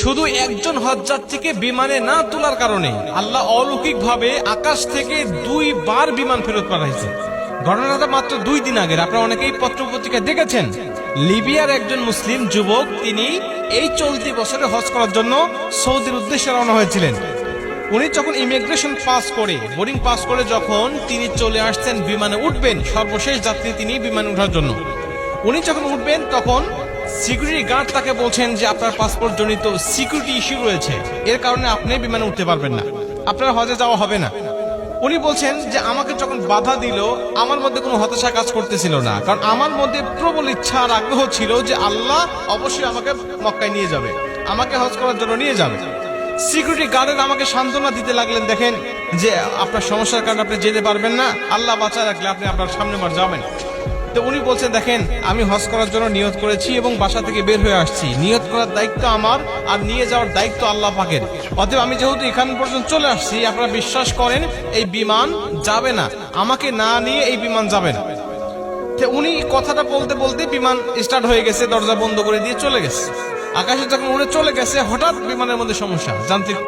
শুধু একজন হজযাত্রীকে বিমানে না তোলার কারণে আল্লাহ অলৌকিকভাবে আকাশ থেকে দুইবার বিমান ফেরত পাঠাইছে। ঘটনাটা মাত্র দুই দিন আগের। আপনারা অনেকেই পত্র পত্রিকায় দেখেছেন। লিবিয়ার একজন মুসলিম যুবক, তিনি এই চলতি বছরে হজ করার জন্য সৌদির উদ্দেশ্যে রওনা হয়েছিলেন। উনি যখন ইমিগ্রেশন পাস করে, বোর্ডিং পাস করে যখন তিনি চলে আসছেন, বিমানে উঠবেন, সর্বশেষ যাত্রী তিনি বিমানে ওঠার জন্য। উনি যখন উঠবেন, তখন সিকিউরিটি গার্ড তাকে বলছেন যে আপনার পাসপোর্ট জনিত সিকিউরিটি ইস্যু রয়েছে। এর কারণে আপনি বিমানে উঠতে পারবেন না। আপনার হজে যাওয়া হবে না। উনি বলছেন যে আমাকে যখন বাধা দিল, আমার মধ্যে কোনো হতাশা কাজ করতেছিল না। কারণ আমার মধ্যে প্রবল ইচ্ছা আর আগ্রহ ছিল যে আল্লাহ অবশ্যই আমাকে মক্কায় নিয়ে যাবে। আমাকে হজ করার জন্য নিয়ে যাবে। সিকিউরিটি গার্ডের আমাকে সান্ত্বনা দিতে লাগলেন, দেখেন যে আপনার সমস্যার কারণে আপনি যেতে পারবেন না। আল্লাহ বাঁচা রাখলে আপনি আপনার সামনে বার যাবেন। তো উনি বলছেন, দেখেন, আমি হজ করার জন্য নিয়ত করেছি এবং বাসা থেকে বের হয়ে আসছি। নিয়ত করার দায়িত্ব আমার আর নিয়ে যাওয়ার দায়িত্ব আল্লাহ পাকের। অতএব আমি যেহেতু এখান পর্যন্ত চলে আসছি, আপনারা বিশ্বাস করেন, এই বিমান যাবে না। আমাকে না নিয়ে এই বিমান যাবে না। উনি কথাটা বলতে বলতে বিমান স্টার্ট হয়ে গেছে, দরজা বন্ধ করে দিয়ে চলে গেছে। আকাশে যখন উড়ে চলে গেছে, হঠাৎ বিমানের মধ্যে সমস্যা, যান্ত্রিক